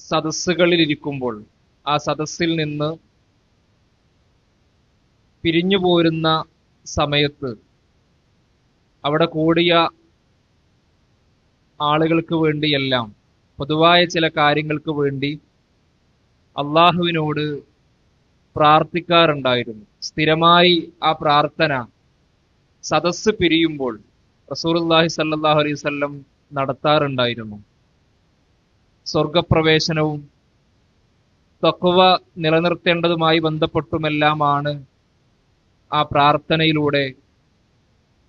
സദസ്സുകളിൽ ഇരിക്കുമ്പോൾ ആ സദസ്സിൽ നിന്ന് പിരിഞ്ഞു പോരുന്ന സമയത്ത് അവിടെ കൂടിയ ആളുകൾക്ക് വേണ്ടിയെല്ലാം പൊതുവായ ചില കാര്യങ്ങൾക്ക് വേണ്ടി അള്ളാഹുവിനോട് പ്രാർത്ഥിക്കാറുണ്ടായിരുന്നു. സ്ഥിരമായി ആ പ്രാർത്ഥന സദസ്സ് പിരിയുമ്പോൾ റസൂർല്ലാഹി സല്ലാഹു അലൈവല്ലം നടത്താറുണ്ടായിരുന്നു. സ്വർഗപ്രവേശനവും തക്കുവ നിലനിർത്തേണ്ടതുമായി ബന്ധപ്പെട്ടുമെല്ലാമാണ് ആ പ്രാർത്ഥനയിലൂടെ.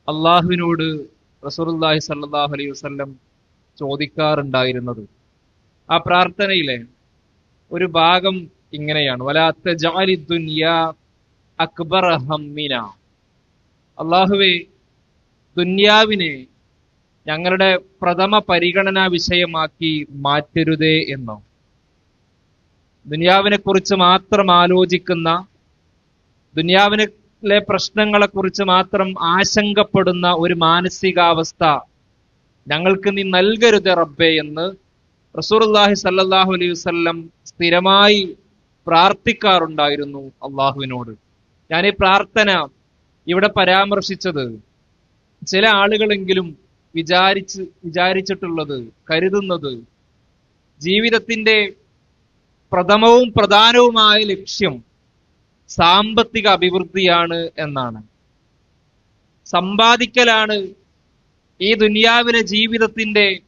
അള്ളാഹുവിനോട് റസൂർല്ലാഹി സല്ലാഹു അലൈഹി വസല്ലം ചോദിക്കാറുണ്ടായിരുന്നത്. ആ പ്രാർത്ഥനയിലെ ഒരു ഭാഗം ഇങ്ങനെയാണ്. വലാത്ത ജാലി ദുനിയ അക്ബർ ഹമ്മിന. അള്ളാഹുവെ ദുന്യാവിനെ ഞങ്ങളുടെ പ്രഥമ പരിഗണനാ വിഷയമാക്കി മാറ്റരുതേ എന്നോ. ദുനിയാവിനെ കുറിച്ച് മാത്രം ആലോചിക്കുന്ന ദുനിയാവിനെ പ്രശ്നങ്ങളെ കുറിച്ച് മാത്രം ആശങ്കപ്പെടുന്ന ഒരു മാനസികാവസ്ഥ ഞങ്ങൾക്ക് നീ നൽകരുത് റബ്ബേ എന്ന് റസൂർല്ലാഹി സല്ലാഹു അലൈഹി വസ്ല്ലം സ്ഥിരമായി പ്രാർത്ഥിക്കാറുണ്ടായിരുന്നു അള്ളാഹുവിനോട്. ഞാൻ ഈ പ്രാർത്ഥന ഇവിടെ പരാമർശിച്ചത്. ചില ആളുകളെങ്കിലും വിചാരിച്ച് വിചാരിച്ചിട്ടുള്ളത് കരുതുന്നത് ജീവിതത്തിന്റെ പ്രഥമവും പ്രധാനവുമായ ലക്ഷ്യം സാമ്പത്തിക അഭിവൃദ്ധിയാണ് എന്നാണ്. സമ്പാദിക്കലാണ് ഈ ദുനിയാവിലെ ജീവിതത്തിന്റെ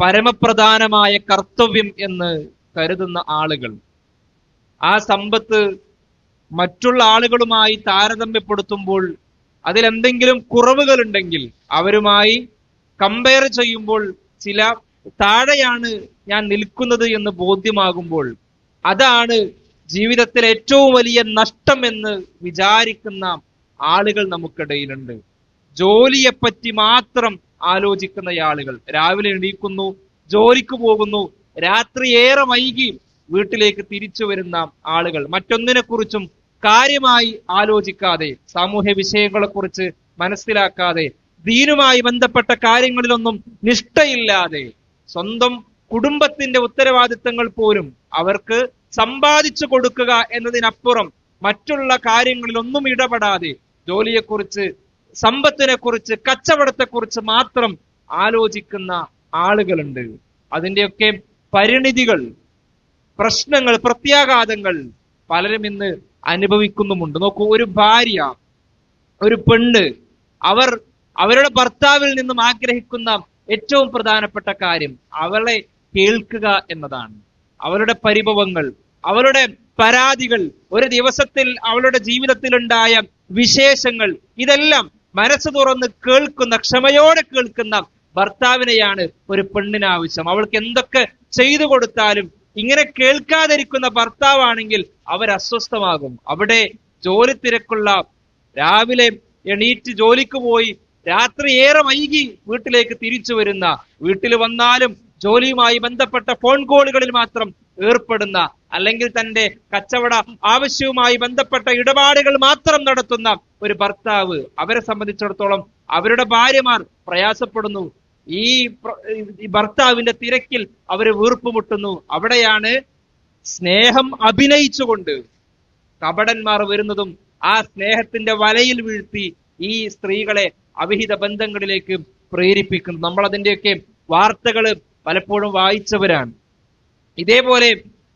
പരമപ്രധാനമായ കർത്തവ്യം എന്ന് കരുതുന്ന ആളുകൾ. ആ സമ്പത്ത് മറ്റുള്ള ആളുകളുമായി താരതമ്യപ്പെടുത്തുമ്പോൾ അതിലെന്തെങ്കിലും കുറവുകൾ ഉണ്ടെങ്കിൽ അവരുമായി കമ്പയർ ചെയ്യുമ്പോൾ ചില താഴെയാണ് ഞാൻ നിൽക്കുന്നത് എന്ന് ബോധ്യമാകുമ്പോൾ അതാണ് ജീവിതത്തിൽ ഏറ്റവും വലിയ നഷ്ടം എന്ന് വിചാരിക്കുന്ന ആളുകൾ നമുക്കിടയിലുണ്ട്. ജോലിയെപ്പറ്റി മാത്രം ആലോചിക്കുന്ന ആളുകൾ. രാവിലെ എണീക്കുന്നു ജോലിക്ക് പോകുന്നു രാത്രി ഏറെ വൈകി വീട്ടിലേക്ക് തിരിച്ചു വരുന്ന ആളുകൾ. മറ്റൊന്നിനെ കുറിച്ചും കാര്യമായി ആലോചിക്കാതെ സാമൂഹ്യ വിഷയങ്ങളെ കുറിച്ച് മനസ്സിലാക്കാതെ ദീനുമായി ബന്ധപ്പെട്ട കാര്യങ്ങളിലൊന്നും നിഷ്ഠയില്ലാതെ സ്വന്തം കുടുംബത്തിന്റെ ഉത്തരവാദിത്തങ്ങൾ പോലും അവർക്ക് സമ്പാദിച്ചു കൊടുക്കുക എന്നതിനപ്പുറം മറ്റുള്ള കാര്യങ്ങളിലൊന്നും ഇടപെടാതെ ജോലിയെക്കുറിച്ച് സമ്പത്തിനെ കുറിച്ച് കച്ചവടത്തെക്കുറിച്ച് മാത്രം ആലോചിക്കുന്ന ആളുകളുണ്ട്. അതിന്റെയൊക്കെ പരിണിതികൾ പ്രശ്നങ്ങൾ പ്രത്യാഘാതങ്ങൾ പലരും ഇന്ന് അനുഭവിക്കുന്നുമുണ്ട്. നോക്കൂ ഒരു ഭാര്യ ഒരു പെണ്ണ് അവർ അവരുടെ ഭർത്താവിൽ നിന്നും ആഗ്രഹിക്കുന്ന ഏറ്റവും പ്രധാനപ്പെട്ട കാര്യം അവളെ കേൾക്കുക എന്നതാണ്. അവരുടെ പരിഭവങ്ങൾ അവളുടെ പരാതികൾ ഒരു ദിവസത്തിൽ അവളുടെ ജീവിതത്തിലുണ്ടായ വിശേഷങ്ങൾ ഇതെല്ലാം മനസ്സ് തുറന്ന് കേൾക്കുന്ന ക്ഷമയോടെ കേൾക്കുന്ന ഭർത്താവിനെയാണ് ഒരു പെണ്ണിന് ആവശ്യം. അവൾക്ക് എന്തൊക്കെ ചെയ്തു കൊടുത്താലും ഇങ്ങനെ കേൾക്കാതിരിക്കുന്ന ഭർത്താവാണെങ്കിൽ അവർ അസ്വസ്ഥമാകും. അവിടെ ജോലി തിരക്കുള്ള രാവിലെ എണീറ്റ് ജോലിക്ക് പോയി രാത്രി ഏറെ വൈകി വീട്ടിലേക്ക് തിരിച്ചു വരുന്ന വീട്ടിൽ വന്നാലും ജോലിയുമായി ബന്ധപ്പെട്ട ഫോൺ കോളുകളിൽ മാത്രം ഏർപ്പെടുന്ന അല്ലെങ്കിൽ തന്റെ കച്ചവട ആവശ്യവുമായി ബന്ധപ്പെട്ട ഇടപാടുകൾ മാത്രം നടത്തുന്ന ഒരു ഭർത്താവ് അവരെ സംബന്ധിച്ചിടത്തോളം അവരുടെ ഭാര്യമാർ പ്രയാസപ്പെടുന്നു. ഈ ഭർത്താവിന്റെ തിരക്കിൽ അവർ വീർപ്പുമുട്ടുന്നു അവിടെയാണ് സ്നേഹം അഭിനയിച്ചുകൊണ്ട് കപടന്മാർ വരുന്നതും ആ സ്നേഹത്തിന്റെ വലയിൽ വീഴ്ത്തി ഈ സ്ത്രീകളെ അവിഹിത ബന്ധങ്ങളിലേക്ക് പ്രേരിപ്പിക്കുന്നു. നമ്മൾ അതിന്റെയൊക്കെ വാർത്തകൾ പലപ്പോഴും വായിച്ചവരാണ്. ഇതേപോലെ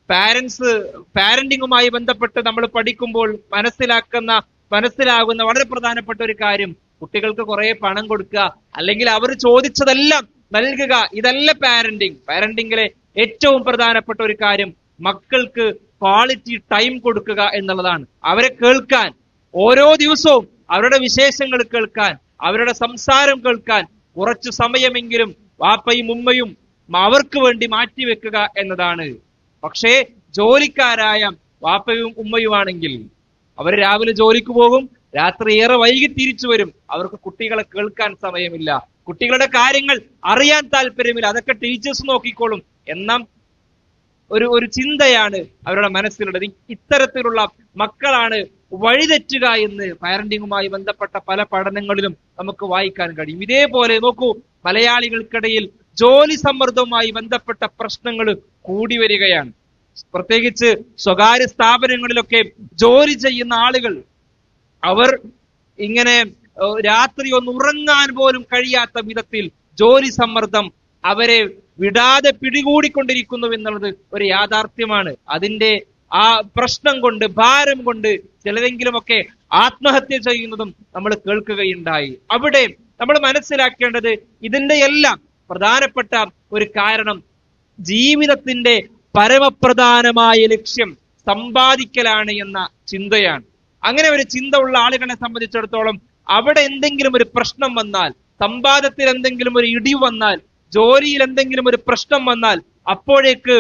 പാരൻസ് പാരന്റിങ്ങുമായി ബന്ധപ്പെട്ട് നമ്മൾ പഠിക്കുമ്പോൾ മനസ്സിലാക്കുന്ന മനസ്സിലാകുന്ന വളരെ പ്രധാനപ്പെട്ട ഒരു കാര്യം കുട്ടികൾക്ക് കുറെ പണം കൊടുക്കുക അല്ലെങ്കിൽ അവർ ചോദിച്ചതെല്ലാം നൽകുക ഇതല്ല പാരന്റിങ് പാരന്റിങ്ങിലെ ഏറ്റവും പ്രധാനപ്പെട്ട ഒരു കാര്യം മക്കൾക്ക് ക്വാളിറ്റി ടൈം കൊടുക്കുക എന്നുള്ളതാണ്. അവരെ കേൾക്കാൻ ഓരോ ദിവസവും അവരുടെ വിശേഷങ്ങൾ കേൾക്കാൻ അവരുടെ സംസാരം കേൾക്കാൻ കുറച്ചു സമയമെങ്കിലും വാപ്പയും ഉമ്മയും അവർക്ക് വേണ്ടി മാറ്റിവെക്കുക എന്നതാണ്. പക്ഷേ ജോലിക്കാരായ വാപ്പയും ഉമ്മയുമാണെങ്കിൽ അവർ രാവിലെ ജോലിക്ക് പോകും രാത്രി ഏറെ വൈകി തിരിച്ചു വരും. അവർക്ക് കുട്ടികളെ കേൾക്കാൻ സമയമില്ല. കുട്ടികളുടെ കാര്യങ്ങൾ അറിയാൻ താല്പര്യമില്ല. അതൊക്കെ ടീച്ചേഴ്സ് നോക്കിക്കോളും. എന്ന ഒരു ഒരു ചിന്തയാണ് അവരുടെ മനസ്സിലുള്ളത്. ഇത്തരത്തിലുള്ള മക്കളാണ് വഴിതെറ്റുക എന്ന് പാരന്റിങ്ങുമായി ബന്ധപ്പെട്ട പല പഠനങ്ങളിലും നമുക്ക് വായിക്കാൻ കഴിയും. ഇതേപോലെ നോക്കൂ മലയാളികൾക്കിടയിൽ ജോലി സമ്മർദ്ദവുമായി ബന്ധപ്പെട്ട പ്രശ്നങ്ങൾ കൂടി വരികയാണ്. പ്രത്യേകിച്ച് സ്വകാര്യ സ്ഥാപനങ്ങളിലൊക്കെ ജോലി ചെയ്യുന്ന ആളുകൾ അവർ ഇങ്ങനെ രാത്രി ഒന്ന് ഉറങ്ങാൻ പോലും കഴിയാത്ത വിധത്തിൽ ജോലി സമ്മർദ്ദം അവരെ വിടാതെ പിടികൂടിക്കൊണ്ടിരിക്കുന്നു എന്നുള്ളത് ഒരു യാഥാർത്ഥ്യമാണ്. അതിന്റെ ആ പ്രശ്നം കൊണ്ട് ഭാരം കൊണ്ട് ചിലരെങ്കിലുമൊക്കെ ആത്മഹത്യ ചെയ്യുന്നതും നമ്മൾ കേൾക്കുകയുണ്ടായി. അവിടെ നമ്മൾ മനസ്സിലാക്കേണ്ടത് ഇതിന്റെ എല്ലാം പ്രധാനപ്പെട്ട ഒരു കാരണം ജീവിതത്തിന്റെ പരമപ്രധാനമായ ലക്ഷ്യം സമ്പാദിക്കലാണ് എന്ന ചിന്തയാണ്. അങ്ങനെ ഒരു ചിന്ത ഉള്ള ആളുകളെ സംബന്ധിച്ചിടത്തോളം അവിടെ എന്തെങ്കിലും ഒരു പ്രശ്നം വന്നാൽ സമ്പാദത്തിൽ എന്തെങ്കിലും ഒരു ഇടിവ് വന്നാൽ ജോലിയിൽ എന്തെങ്കിലും ഒരു പ്രശ്നം വന്നാൽ അപ്പോഴേക്ക്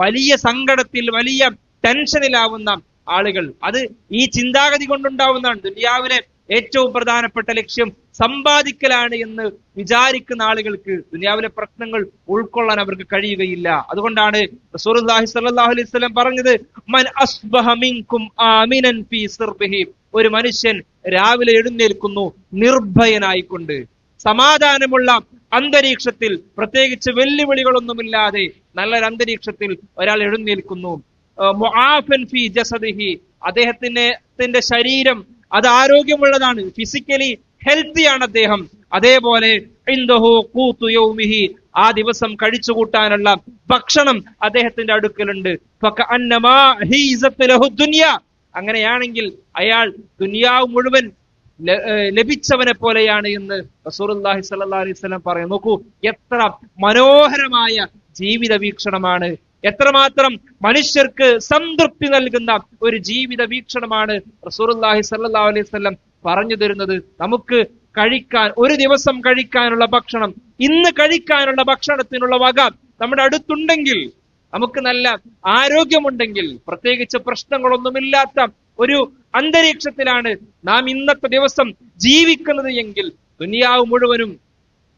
വലിയ സങ്കടത്തിൽ വലിയ ടെൻഷനിലാവുന്ന ആളുകൾ. അത് ഈ ചിന്താഗതി കൊണ്ടുണ്ടാവുന്നതാണ്. ദുനിയാവിലെ ഏറ്റവും പ്രധാനപ്പെട്ട ലക്ഷ്യം സമ്പാദിക്കലാണ് എന്ന് വിചാരിക്കുന്ന ആളുകൾക്ക് ദുനിയാവിലെ പ്രശ്നങ്ങൾ ഉൾക്കൊള്ളാൻ അവർക്ക് കഴിയുകയില്ല. അതുകൊണ്ടാണ് റസൂലുള്ളാഹി സ്വല്ലല്ലാഹു അലൈഹി വസല്ലം പറഞ്ഞത് മൻ അസ്ബഹ മിൻകും ആമിനൻ ഫീ സിർബിഹി. ഒരു മനുഷ്യൻ രാവിലെ എഴുന്നേൽക്കുന്നു നിർഭയനായിക്കൊണ്ട്. സമാധാനമുള്ള അന്തരീക്ഷത്തിൽ പ്രത്യേകിച്ച് വെല്ലുവിളികളൊന്നുമില്ലാതെ നല്ലൊരു അന്തരീക്ഷത്തിൽ ഒരാൾ എഴുന്നേൽക്കുന്നു. മുആഫൻ ഫീ ജസദിഹി. അദ്ദേഹത്തിന്റെ ശരീരം അത് ആരോഗ്യമുള്ളതാണ്. ഫിസിക്കലി ഹെൽത്തി ആണ് അദ്ദേഹം. അതേപോലെ ആ ദിവസം കഴിച്ചു കൂട്ടാനുള്ള ഭക്ഷണം അദ്ദേഹത്തിന്റെ അടുക്കലുണ്ട്. അങ്ങനെയാണെങ്കിൽ അയാൾ ദുനിയാവ് മുഴുവൻ ലഭിച്ചവനെ പോലെയാണ് എന്ന് റസൂലുള്ളാഹി സല്ലാ അലൈഹി വസല്ലം പറയും. നോക്കൂ എത്ര മനോഹരമായ ജീവിത വീക്ഷണമാണ് എത്രമാത്രം മനുഷ്യർക്ക് സംതൃപ്തി നൽകുന്ന ഒരു ജീവിത വീക്ഷണമാണ് റസൂലുള്ളാഹി സല്ലാ അലൈഹി വസല്ലം പറഞ്ഞു തരുന്നത്. നമുക്ക് കഴിക്കാൻ ഒരു ദിവസം കഴിക്കാനുള്ള ഭക്ഷണം ഇന്ന് കഴിക്കാനുള്ള ഭക്ഷണത്തിനുള്ള വക നമ്മുടെ അടുത്തുണ്ടെങ്കിൽ നമുക്ക് നല്ല ആരോഗ്യമുണ്ടെങ്കിൽ പ്രത്യേകിച്ച് പ്രശ്നങ്ങളൊന്നുമില്ലാത്ത ഒരു അന്തരീക്ഷത്തിലാണ് നാം ഇന്നത്തെ ദിവസം ജീവിക്കുന്നത് എങ്കിൽ ദുനിയാവ് മുഴുവനും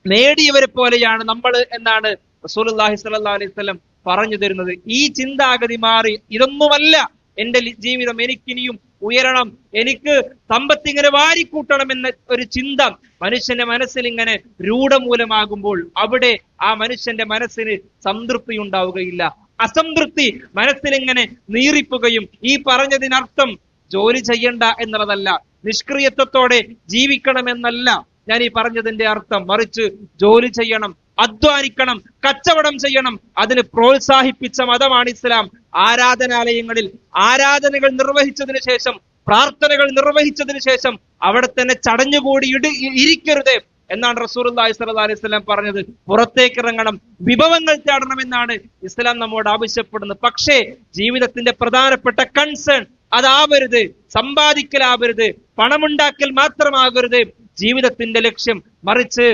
നേടിയവരെ പോലെയാണ് നമ്മൾ എന്നാണ് റസൂലുള്ളാഹി സ്വല്ലല്ലാഹു അലൈഹി വസല്ലം പറഞ്ഞു തരുന്നത്. ഈ ചിന്താഗതി മാറി. ഇതൊന്നുമല്ല. എന്റെ ജീവിതം എനിക്കിനിയും ഉയരണം. എനിക്ക് സമ്പത്ത് ഇങ്ങനെ വാരിക്കൂട്ടണം എന്ന ഒരു ചിന്ത മനുഷ്യന്റെ മനസ്സിൽ ഇങ്ങനെ രൂഢമൂലമാകുമ്പോൾ അവിടെ ആ മനുഷ്യന്റെ മനസ്സിന് സംതൃപ്തി ഉണ്ടാവുകയില്ല അസംതൃപ്തി മനസ്സിൽ ഇങ്ങനെ നീറിപ്പുകയും ഈ പറഞ്ഞതിനർത്ഥം ജോലി ചെയ്യണ്ട എന്നുള്ളതല്ല. നിഷ്ക്രിയത്വത്തോടെ ജീവിക്കണമെന്നല്ല ഞാൻ ഈ പറഞ്ഞതിന്റെ അർത്ഥം. മറിച്ച് ജോലി ചെയ്യണം. അധ്വാനിക്കണം കച്ചവടം ചെയ്യണം അതിന് പ്രോത്സാഹിപ്പിച്ച മതമാണ് ഇസ്ലാം. ആരാധനാലയങ്ങളിൽ ആരാധനകൾ നിർവഹിച്ചതിന് ശേഷം പ്രാർത്ഥനകൾ നിർവഹിച്ചതിന് ശേഷം അവിടെ തന്നെ ചടഞ്ഞുകൂടി ഇടി ഇരിക്കരുത് എന്നാണ് റസൂലുള്ളാഹി സ്വല്ലല്ലാഹു അലൈഹി വസല്ലം പറഞ്ഞത്. പുറത്തേക്ക് ഇറങ്ങണം വിഭവങ്ങൾ തേടണം എന്നാണ് ഇസ്ലാം നമ്മോട് ആവശ്യപ്പെടുന്നത്. പക്ഷേ ജീവിതത്തിന്റെ പ്രധാനപ്പെട്ട കൺസേൺ അതാവരുത്. സമ്പാദിക്കലാവരുത്. പണമുണ്ടാക്കൽ മാത്രമാകരുത്. ജീവിതത്തിന്റെ ലക്ഷ്യം മറിച്ച്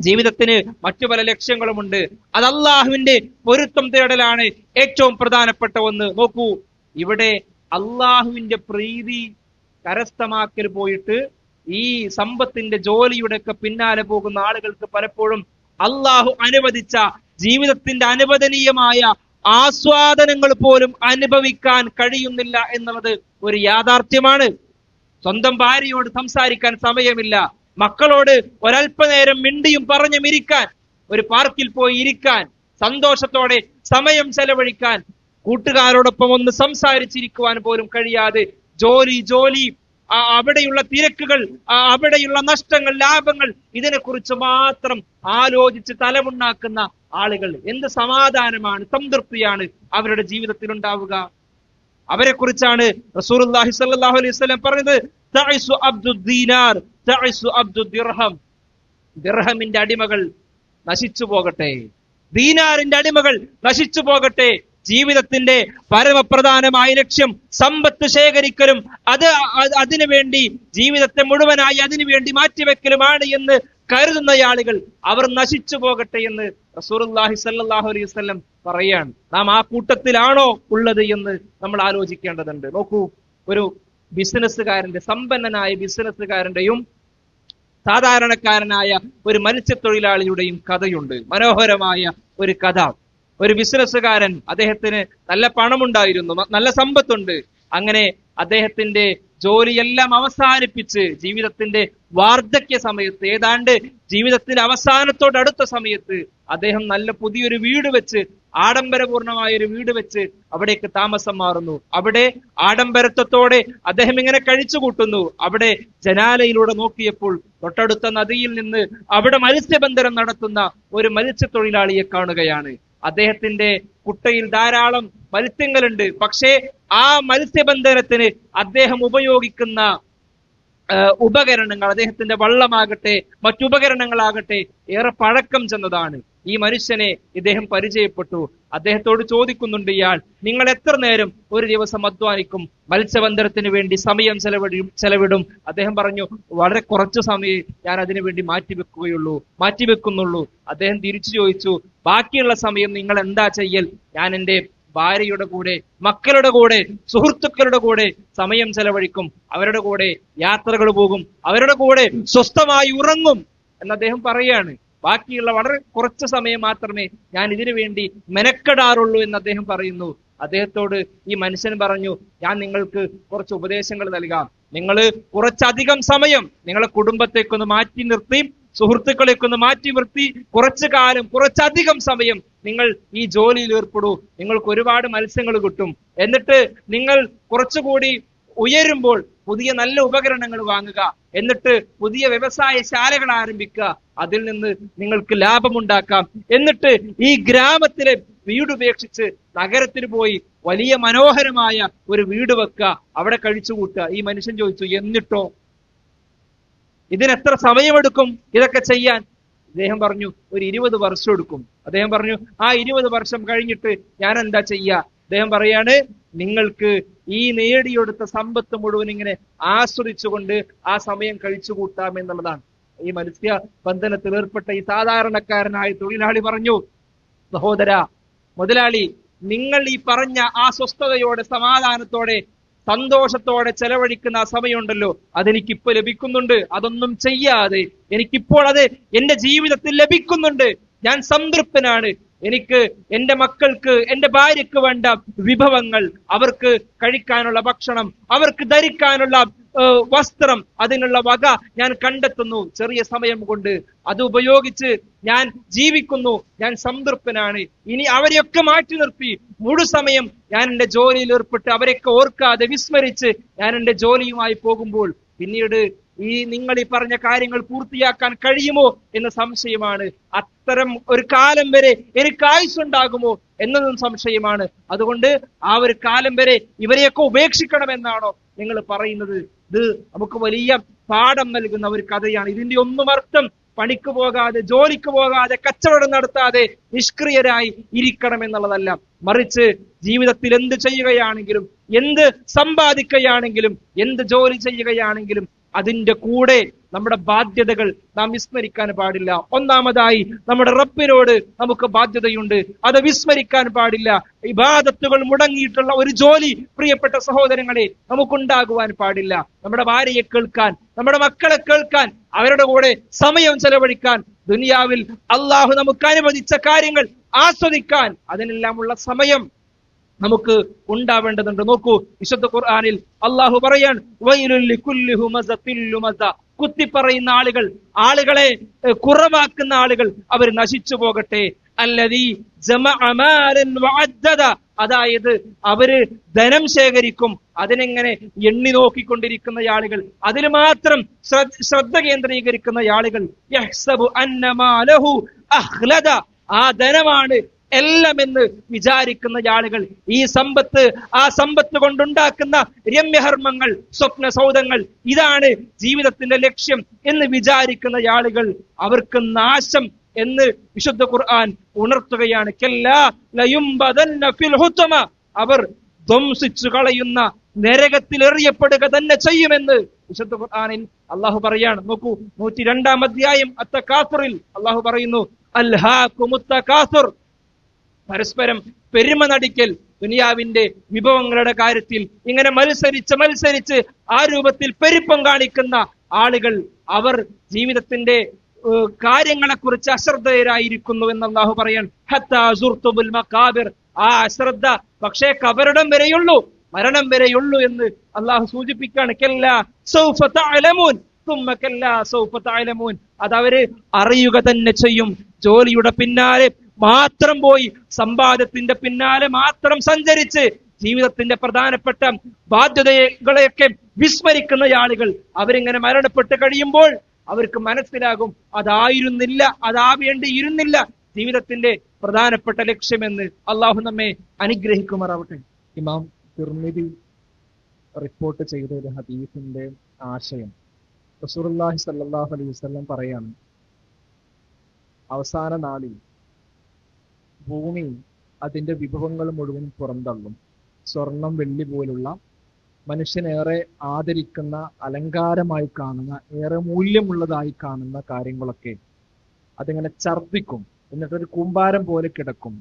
ജീവിതത്തിന് മറ്റു പല ലക്ഷ്യങ്ങളുമുണ്ട്. അത് അള്ളാഹുവിന്റെ പൊരുത്തം തേടലാണ് ഏറ്റവും പ്രധാനപ്പെട്ട ഒന്ന്. നോക്കൂ ഇവിടെ അള്ളാഹുവിന്റെ പ്രീതി കരസ്ഥമാക്കൽ പോയിട്ട് ഈ സമ്പത്തിന്റെ ജോലിയുടെ ഒക്കെ പിന്നാലെ പോകുന്ന ആളുകൾക്ക് പലപ്പോഴും അള്ളാഹു അനുവദിച്ച ജീവിതത്തിന്റെ അനുവദനീയമായ ആസ്വാദനങ്ങൾ പോലും അനുഭവിക്കാൻ കഴിയുന്നില്ല എന്നുള്ളത് ഒരു യാഥാർത്ഥ്യമാണ്. സ്വന്തം ഭാര്യയോട് സംസാരിക്കാൻ സമയമില്ല. മക്കളോട് ഒരല്പനേരം മിണ്ടിയും പറഞ്ഞും ഇരിക്കാൻ ഒരു പാർക്കിൽ പോയി ഇരിക്കാൻ സന്തോഷത്തോടെ സമയം ചെലവഴിക്കാൻ കൂട്ടുകാരോടൊപ്പം ഒന്ന് സംസാരിച്ചിരിക്കുവാൻ പോലും കഴിയാതെ ജോലി ജോലി അവിടെയുള്ള തിരക്കുകൾ അവിടെയുള്ള നഷ്ടങ്ങൾ ലാഭങ്ങൾ ഇതിനെക്കുറിച്ച് മാത്രം ആലോചിച്ച് തലമുണ്ടാക്കുന്ന ആളുകൾ എന്ത് സമാധാനമാണ് സംതൃപ്തിയാണ് അവരുടെ ജീവിതത്തിൽ ഉണ്ടാവുക. അവരെ കുറിച്ചാണ് സ്വല്ലല്ലാഹു അലൈഹി സ്വലം പറഞ്ഞത് അബ്ദു ദിർഹം. ദിർഹമിന്റെ അടിമകൾ നശിച്ചു പോകട്ടെ. ദീനാറിന്റെ അടിമകൾ നശിച്ചു പോകട്ടെ. ജീവിതത്തിന്റെ പരമപ്രധാനമായ ലക്ഷ്യം സമ്പത്ത് ശേഖരിക്കലും അത് അതിനുവേണ്ടി അതിനു വേണ്ടി ജീവിതത്തെ മുഴുവനായി അതിനുവേണ്ടി മാറ്റിവെക്കലുമാണ് എന്ന് കരുതുന്ന ആളുകൾ അവർ നശിച്ചു പോകട്ടെ എന്ന് റസൂലുള്ളാഹി സല്ലാഹു അലൈഹി വസല്ലം പറയാണ്. നാം ആ കൂട്ടത്തിലാണോ ഉള്ളത് എന്ന് നമ്മൾ ആലോചിക്കേണ്ടതുണ്ട്. നോക്കൂ ഒരു ബിസിനസ്സുകാരന്റെ സമ്പന്നനായ ബിസിനസ്സുകാരന്റെയും സാധാരണക്കാരനായ ഒരു മത്സ്യത്തൊഴിലാളിയുടെയും കഥയുണ്ട്. മനോഹരമായ ഒരു കഥ. ഒരു ബിസിനസ്സുകാരൻ അദ്ദേഹത്തിന് നല്ല പണമുണ്ടായിരുന്നു. നല്ല സമ്പത്തുണ്ട്. അങ്ങനെ അദ്ദേഹത്തിന്റെ ജോലിയെല്ലാം അവസാനിപ്പിച്ച് ജീവിതത്തിന്റെ വാർദ്ധക്യ സമയത്ത് ഏതാണ്ട് ജീവിതത്തിന്റെ അവസാനത്തോടടുത്ത സമയത്ത് അദ്ദേഹം നല്ല പുതിയൊരു വീട് വെച്ച് ആഡംബരപൂർണമായ ഒരു വീട് വെച്ച് അവിടേക്ക് താമസം മാറുന്നു. അവിടെ ആഡംബരത്വത്തോടെ അദ്ദേഹം ഇങ്ങനെ കഴിച്ചു കൂട്ടുന്നു. അവിടെ ജനാലയിലൂടെ നോക്കിയപ്പോൾ തൊട്ടടുത്ത നദിയിൽ നിന്ന് അവിടെ മത്സ്യബന്ധനം നടത്തുന്ന ഒരു മത്സ്യത്തൊഴിലാളിയെ കാണുകയാണ്. അദ്ദേഹത്തിന്റെ കുട്ടയിൽ ധാരാളം മത്സ്യങ്ങളുണ്ട്. പക്ഷേ ആ മത്സ്യബന്ധനത്തിന് അദ്ദേഹം ഉപയോഗിക്കുന്ന ഉപകരണങ്ങൾ അദ്ദേഹത്തിന്റെ വള്ളമാകട്ടെ മറ്റുപകരണങ്ങളാകട്ടെ ഏറെ പഴക്കം ചെന്നതാണ്. ഈ മനുഷ്യനെ ഇദ്ദേഹം പരിചയപ്പെട്ടു. അദ്ദേഹത്തോട് ചോദിക്കുന്നുണ്ട് ഇയാൾ നിങ്ങൾ എത്ര നേരം ഒരു ദിവസം അധ്വാനിക്കും? മത്സ്യബന്ധനത്തിന് വേണ്ടി സമയം ചെലവിടും ചെലവിടും. അദ്ദേഹം പറഞ്ഞു വളരെ കുറച്ചു സമയം ഞാൻ അതിനു വേണ്ടി മാറ്റിവെക്കുകയുള്ളൂ മാറ്റിവെക്കുന്നുള്ളൂ. അദ്ദേഹം തിരിച്ചു ചോദിച്ചു ബാക്കിയുള്ള സമയം നിങ്ങൾ എന്താ ചെയ്യൽ? ഞാൻ എന്റെ ഭാര്യയുടെ കൂടെ മക്കളുടെ കൂടെ സുഹൃത്തുക്കളുടെ കൂടെ സമയം ചെലവഴിക്കും. അവരുടെ കൂടെ യാത്രകൾ പോകും. അവരുടെ കൂടെ സ്വസ്ഥമായി ഉറങ്ങും. എന്ന് അദ്ദേഹം പറയാണ് ബാക്കിയുള്ള വളരെ കുറച്ച് സമയം മാത്രമേ ഞാൻ ഇതിനു വേണ്ടി മെനക്കെടാറുള്ളൂ എന്ന് അദ്ദേഹം പറയുന്നു. അദ്ദേഹത്തോട് ഈ മനുഷ്യൻ പറഞ്ഞു ഞാൻ നിങ്ങൾക്ക് കുറച്ച് ഉപദേശങ്ങൾ നൽകാം. നിങ്ങൾ കുറച്ചധികം സമയം നിങ്ങളെ കുടുംബത്തേക്കൊന്ന് മാറ്റി നിർത്തി സുഹൃത്തുക്കളെയൊക്കെ ഒന്ന് മാറ്റി നിർത്തി കുറച്ചു കാലം കുറച്ചധികം സമയം നിങ്ങൾ ഈ ജോലിയിൽ ഏർപ്പെടൂ. നിങ്ങൾക്ക് ഒരുപാട് മത്സ്യങ്ങൾ കിട്ടും. എന്നിട്ട് നിങ്ങൾ കുറച്ചുകൂടി ഉയരുമ്പോൾ പുതിയ നല്ല ഉപകരണങ്ങൾ വാങ്ങുക. എന്നിട്ട് പുതിയ വ്യവസായ ശാലകൾ ആരംഭിക്കുക. അതിൽ നിന്ന് നിങ്ങൾക്ക് ലാഭമുണ്ടാക്കാം. എന്നിട്ട് ഈ ഗ്രാമത്തിലെ വീട് ഉപേക്ഷിച്ച് നഗരത്തിൽ പോയി വലിയ മനോഹരമായ ഒരു വീട് വെക്കുക. അവിടെ കഴിച്ചു കൂട്ടുക. ഈ മനുഷ്യൻ ചോദിച്ചു എന്നിട്ടോ? ഇതിനെത്ര സമയമെടുക്കും ഇതൊക്കെ ചെയ്യാൻ? അദ്ദേഹം പറഞ്ഞു ഒരു ഇരുപത് വർഷം എടുക്കും. അദ്ദേഹം പറഞ്ഞു ആ ഇരുപത് വർഷം കഴിഞ്ഞിട്ട് ഞാൻ എന്താ ചെയ്യുക അദ്ദേഹം പറയാണ് നിങ്ങൾക്ക് ഈ നേടിയെടുത്ത സമ്പത്ത് മുഴുവൻ ഇങ്ങനെ ആസ്വദിച്ചുകൊണ്ട് ആ സമയം കഴിച്ചു കൂട്ടാം എന്നുള്ളതാണ് ഈ മത്സ്യ ബന്ധനത്തിൽ ഏർപ്പെട്ട ഈ സാധാരണക്കാരനായ തൊഴിലാളി പറഞ്ഞു സഹോദര മുതലാളി നിങ്ങൾ ഈ പറഞ്ഞ ആ സ്വസ്ഥതയോടെ സമാധാനത്തോടെ സന്തോഷത്തോടെ ചെലവഴിക്കുന്ന ആ സമയമുണ്ടല്ലോ അതെനിക്കിപ്പോ ലഭിക്കുന്നുണ്ട്. അതൊന്നും ചെയ്യാതെ എനിക്കിപ്പോൾ അത് എന്റെ ജീവിതത്തിൽ ലഭിക്കുന്നുണ്ട്. ഞാൻ സംതൃപ്തനാണ്. എനിക്ക് എന്റെ മക്കൾക്ക് എന്റെ ഭാര്യക്ക് വേണ്ട വിഭവങ്ങൾ അവർക്ക് കഴിക്കാനുള്ള ഭക്ഷണം അവർക്ക് ധരിക്കാനുള്ള വസ്ത്രം അതിനുള്ള വക ഞാൻ കണ്ടെത്തുന്നു ചെറിയ സമയം കൊണ്ട്. അത് ഉപയോഗിച്ച് ഞാൻ ജീവിക്കുന്നു ഞാൻ സംതൃപ്തനാണ്. ഇനി അവരെയൊക്കെ മാറ്റി നിർത്തി. മുഴുസമയം ഞാൻ എന്റെ ജോലിയിൽ ഏർപ്പെട്ട് അവരെയൊക്കെ ഓർക്കാതെ വിസ്മരിച്ച് ഞാൻ എന്റെ ജോലിയുമായി പോകുമ്പോൾ പിന്നീട് ഈ നിങ്ങൾ ഈ പറഞ്ഞ കാര്യങ്ങൾ പൂർത്തിയാക്കാൻ കഴിയുമോ എന്ന സംശയമാണ്. അത്തരം ഒരു കാലം വരെ എനിക്ക് ആയുസ്സുണ്ടാകുമോ എന്നതും സംശയമാണ്. അതുകൊണ്ട് ആ ഒരു കാലം വരെ ഇവരെയൊക്കെ ഉപേക്ഷിക്കണമെന്നാണോ നിങ്ങൾ പറയുന്നത്. ഇത് നമുക്ക് വലിയ പാഠം നൽകുന്ന ഒരു കഥയാണ്. ഇതിന്റെ ഒന്നും അർത്ഥം പണിക്ക് പോകാതെ ജോലിക്ക് പോകാതെ കച്ചവടം നടത്താതെ നിഷ്ക്രിയരായി ഇരിക്കണം എന്നുള്ളതല്ല. മറിച്ച് ജീവിതത്തിൽ എന്ത് ചെയ്യുകയാണെങ്കിലും എന്ത് സമ്പാദിക്കുകയാണെങ്കിലും എന്ത് ജോലി ചെയ്യുകയാണെങ്കിലും അതിന്റെ കൂടെ നമ്മുടെ ബാധ്യതകൾ നാം വിസ്മരിക്കാൻ പാടില്ല. ഒന്നാമതായി നമ്മുടെ റബ്ബിനോട് നമുക്ക് ബാധ്യതയുണ്ട്. അത് വിസ്മരിക്കാൻ പാടില്ല. ഇബാദത്തുകൾ മുടങ്ങിയിട്ടുള്ള ഒരു ജോലി പ്രിയപ്പെട്ട സഹോദരങ്ങളെ നമുക്കുണ്ടാകുവാൻ പാടില്ല. നമ്മുടെ ഭാര്യയെ കേൾക്കാൻ നമ്മുടെ മക്കളെ കേൾക്കാൻ അവരുടെ കൂടെ സമയം ചെലവഴിക്കാൻ ദുനിയാവിൽ അള്ളാഹു നമുക്ക് അനുവദിച്ച കാര്യങ്ങൾ ആസ്വദിക്കാൻ അതിനെല്ലാമുള്ള സമയം നമുക്ക് ഉണ്ടാവേണ്ടതുണ്ട് നോക്കൂ വിശുദ്ധ ഖുർആാനിൽ അള്ളാഹു പറയാൻ. കുത്തിപ്പറയുന്ന ആളുകൾ ആളുകളെ കുറവാക്കുന്ന ആളുകൾ അവർ നശിച്ചു പോകട്ടെ അല്ലതി. അതായത് അവർ ധനം ശേഖരിക്കും അതിനെങ്ങനെ എണ്ണി നോക്കിക്കൊണ്ടിരിക്കുന്ന ആളുകൾ അതിൽ മാത്രം ശ്രദ്ധ കേന്ദ്രീകരിക്കുന്ന ആളുകൾ. ആ ധനമാണ് എല്ലാം എന്ന് വിചാരിക്കുന്ന ആളുകൾ ഈ സമ്പത്ത് ആ സമ്പത്ത് കൊണ്ടുണ്ടാക്കുന്ന രമ്യഹർമ്മങ്ങൾ സ്വപ്ന സൗദങ്ങൾ ഇതാണ് ജീവിതത്തിന്റെ ലക്ഷ്യം എന്ന് വിചാരിക്കുന്ന ആളുകൾ അവർക്ക് നാശം എന്ന് വിശുദ്ധ ഖുർആൻ ഉണർത്തുകയാണ്. അവർ ധ്വംസിച്ചു കളയുന്ന നരകത്തിൽ എറിയപ്പെടുക തന്നെ ചെയ്യുമെന്ന് വിശുദ്ധ ഖുർആാനിൽ അള്ളാഹു പറയാണ്. നോക്കൂ നൂറ്റി രണ്ടാം അധ്യായം അത്ത കാസുറിൽ അള്ളാഹു പറയുന്നു കാസുർ പരസ്പരം പെരുമ നടിക്കൽ ദുനിയാവിന്റെ വിഭവങ്ങളുടെ കാര്യത്തിൽ ഇങ്ങനെ മത്സരിച്ച് മത്സരിച്ച് ആ രൂപത്തിൽ പെരുപ്പം കാണിക്കുന്ന ആളുകൾ അവർ ജീവിതത്തിന്റെ കാര്യങ്ങളെ കാര്യങ്ങളെക്കുറിച്ച് അശ്രദ്ധരായിരിക്കുന്നു എന്ന് അള്ളാഹു പറയാൻ ആ അശ്രദ്ധ പക്ഷേ കബറിടം വരെയുള്ളൂ മരണം വരെയുള്ളൂ എന്ന് അള്ളാഹു തഅലമൂൻ. അത് അവർ അറിയുക തന്നെ ചെയ്യും. ജോലിയുടെ പിന്നാലെ മാത്രം പോയി സമ്പാദ്യത്തിന്റെ പിന്നാലെ മാത്രം സഞ്ചരിച്ച് ജീവിതത്തിന്റെ പ്രധാനപ്പെട്ട ബാധ്യതകളെയൊക്കെ വിസ്മരിക്കുന്ന ആളുകൾ അവരിങ്ങനെ മരണപ്പെട്ട് കഴിയുമ്പോൾ അവർക്ക് മനസ്സിലാകും അതായിരുന്നില്ല അതാവേണ്ടിയിരുന്നില്ല ജീവിതത്തിന്റെ പ്രധാനപ്പെട്ട ലക്ഷ്യമെന്ന് അള്ളാഹു നമ്മെ അനുഗ്രഹിക്കുമാറാവട്ടെ. ഇമാം തിർമിതി റിപ്പോർട്ട് ചെയ്ത ഒരു ഹദീഫിന്റെ ആശയം റസൂലുള്ളാഹി സല്ലല്ലാഹു അലൈഹി വസല്ലം പറയാണ് അവസാന നാളിൽ ഭൂമി അതിന്റെ വിഭവങ്ങൾ മുഴുവൻ പുറന്തള്ളും. സ്വർണം വെള്ളി പോലുള്ള മനുഷ്യനേറെ ആദരിക്കുന്ന അലങ്കാരമായി കാണുന്ന ഏറെ മൂല്യമുള്ളതായി കാണുന്ന കാര്യങ്ങളൊക്കെ അതിങ്ങനെ ഛർദിക്കും എന്നിട്ടൊരു കൂമ്പാരം പോലെ കിടക്കും.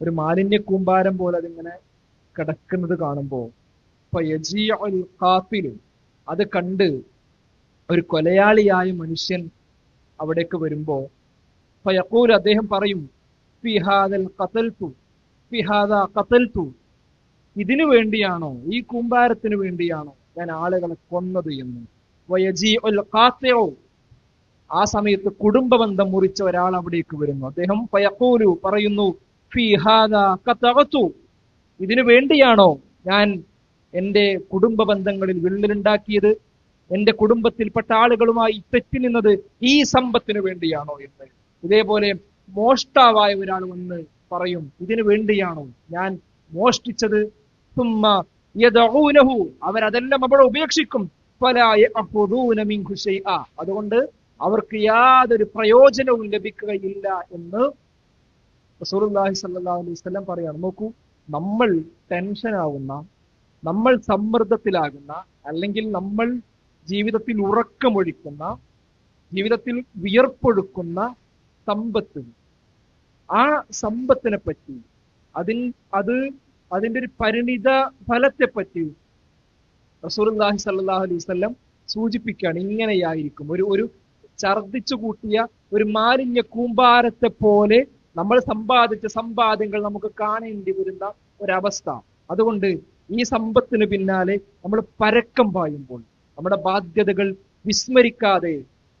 ഒരു മാലിന്യ കൂമ്പാരം പോലെ അതിങ്ങനെ കിടക്കുന്നത് കാണുമ്പോൾ ഇപ്പൊ കാത്തിലും അത് കണ്ട് ഒരു കൊലയാളിയായ മനുഷ്യൻ അവിടേക്ക് വരുമ്പോ ഫയക്കൂൽ അദ്ദേഹം പറയും ഇതിനു വേണ്ടിയാണോ ഈ കൂമ്പാരത്തിന് വേണ്ടിയാണോ ഞാൻ ആളുകളെ കൊന്നത് എന്ന്. ആ സമയത്ത് കുടുംബ ബന്ധം മുറിച്ച ഒരാൾ അവിടേക്ക് വരുന്നു. അദ്ദേഹം പയക്കൂരു പറയുന്നു ഇതിനു വേണ്ടിയാണോ ഞാൻ എന്റെ കുടുംബ ബന്ധങ്ങളിൽ വിള്ളലുണ്ടാക്കിയത്? എന്റെ കുടുംബത്തിൽപ്പെട്ട ആളുകളുമായി തെറ്റി നിന്നത് ഈ സമ്പത്തിനു വേണ്ടിയാണോ എന്ന്. ഇതേപോലെ മോഷ്ടാവായ ഒരാൾ വന്ന് പറയും ഇതിനു വേണ്ടിയാണോ ഞാൻ മോഷ്ടിച്ചത്? അവരതെല്ലാം അവിടെ ഉപേക്ഷിക്കും. അതുകൊണ്ട് അവർക്ക് യാതൊരു പ്രയോജനവും ലഭിക്കുകയില്ല എന്ന് സ്വല്ലല്ലാഹു അലൈഹി പറയാണ്. നോക്കൂ നമ്മൾ ടെൻഷൻ ആവുന്ന നമ്മൾ സമ്മർദ്ദത്തിലാകുന്ന അല്ലെങ്കിൽ നമ്മൾ ജീവിതത്തിൽ ഉറക്കമൊഴിക്കുന്ന ജീവിതത്തിൽ വിയർപ്പൊഴുക്കുന്ന സമ്പത്ത്. ആ സമ്പത്തിനെ പറ്റി അതിൽ അത് അതിന്റെ ഒരു പരിണിത ഫലത്തെ പറ്റി റസൂലുള്ളാഹി സല്ലാഹു അലൈഹി വസല്ലം സൂചിപ്പിക്കുകയാണ്. ഇങ്ങനെയായിരിക്കും. ഒരു ഒരു ഛർദിച്ചു കൂട്ടിയ ഒരു മാലിന്യ കൂമ്പാരത്തെ പോലെ നമ്മൾ സമ്പാദിച്ച സമ്പാദ്യങ്ങൾ നമുക്ക് കാണേണ്ടി വരുന്ന ഒരവസ്ഥ. അതുകൊണ്ട് ഈ സമ്പത്തിന് പിന്നാലെ നമ്മൾ പരക്കം പായുമ്പോൾ നമ്മുടെ ബാധ്യതകൾ വിസ്മരിക്കാതെ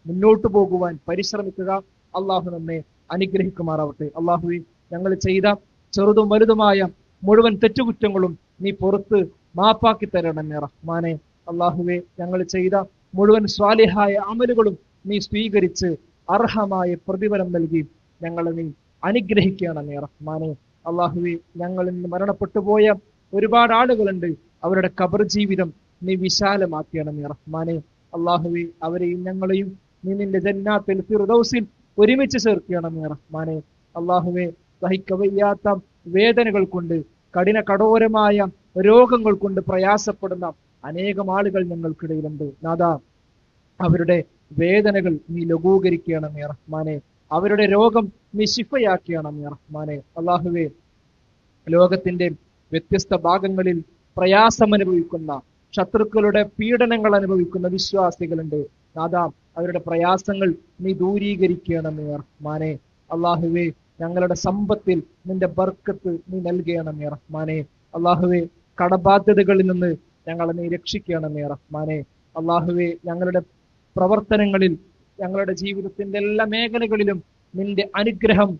മുന്നോട്ട് പോകുവാൻ പരിശ്രമിക്കുക അള്ളാഹു നമ്മെ അനുഗ്രഹിക്കുമാറാവട്ടെ. അള്ളാഹുവി ഞങ്ങൾ ചെയ്ത ചെറുതും വലുതുമായ മുഴുവൻ തെറ്റുകുറ്റങ്ങളും നീ പുറത്ത് മാപ്പാക്കി തരണമേ റഹ്മാനെ. അള്ളാഹുവെ ഞങ്ങൾ ചെയ്ത മുഴുവൻ സ്വാലിഹായ അമലുകളും നീ സ്വീകരിച്ച് അർഹമായ പ്രതിഫലം നൽകി ഞങ്ങളെ നീ അനുഗ്രഹിക്കണമേ റഹ്മാനെ. അള്ളാഹുവെ ഞങ്ങൾ ഇന്ന് മരണപ്പെട്ടു പോയ ഒരുപാട് ആളുകളുണ്ട്. അവരുടെ കബർ ജീവിതം നീ വിശാലമാക്കിയണമേ റഹ്മാനെ. അള്ളാഹുവെ അവരെയും ഞങ്ങളെയും നീ നിന്റെ ജന്നാത്തിൽ ഫിർദൗസിൽ ഒരുമിച്ച് ചേർക്കണമേ റഹ്മാനെ. അള്ളാഹുവെ സഹിക്കവയ്യാത്ത വേദനകൾ കൊണ്ട് കഠിന കഠോരമായ രോഗങ്ങൾ കൊണ്ട് പ്രയാസപ്പെടുന്ന അനേകം ആളുകൾ ഞങ്ങൾക്കിടയിലുണ്ട്. നാദാ അവരുടെ വേദനകൾ നീ ലഘൂകരിക്കണമേ റഹ്മാനെ. അവരുടെ രോഗം നീ ശിഫയാക്കിയണമേ റഹ്മാനെ. അള്ളാഹുവെ ലോകത്തിന്റെ വ്യത്യസ്ത ഭാഗങ്ങളിൽ പ്രയാസം അനുഭവിക്കുന്ന ശത്രുക്കളുടെ പീഡനങ്ങൾ അനുഭവിക്കുന്ന വിശ്വാസികളുണ്ട്. നാദാ അവരുടെ പ്രയാസങ്ങൾ നീ ദൂരീകരിക്കണമേ റഹ്മാനെ. അള്ളാഹുവെ ഞങ്ങളുടെ സമ്പത്തിൽ നിന്റെ ബർക്കത്ത് നീ നൽകണമേ റഹ്മാനെ. അള്ളാഹുവെ കടബാധ്യതകളിൽ നിന്ന് ഞങ്ങളെ നീ രക്ഷിക്കണമേ റഹ്മാനെ. അള്ളാഹുവെ ഞങ്ങളുടെ പ്രവർത്തനങ്ങളിൽ ഞങ്ങളുടെ ജീവിതത്തിന്റെ എല്ലാ മേഖലകളിലും നിന്റെ അനുഗ്രഹം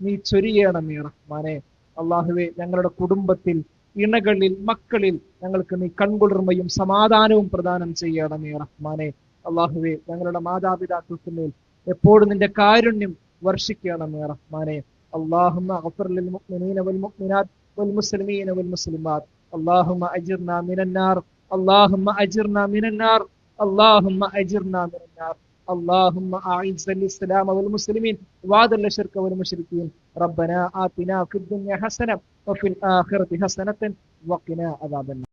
നീ ചൊരിയണമേ റഹ്മാനെ. അള്ളാഹുവെ ഞങ്ങളുടെ കുടുംബത്തിൽ ഇണകളിൽ മക്കളിൽ ഞങ്ങൾക്ക് നീ കൺകുളിർമയും സമാധാനവും പ്രദാനം ചെയ്യണമേ റഹ്മാനെ. അള്ളാഹുവെ ഞങ്ങളുടെ മാതാപിതാക്കൾക്ക് മേൽ എപ്പോഴും നിന്റെ കാരുണ്യം വർഷിക്കണമേ റഹ്മാനെ اللهم اغفر للمؤمنين والمؤمنات والمسلمين والمسلمات اللهم اجرنا من النار اللهم اجرنا من النار اللهم اجرنا من النار اللهم اعز الاسلام والمسلمين واذل الشرك والمشركين ربنا آتنا في الدنيا حسنه وفي الاخره حسنه وقنا عذاب النار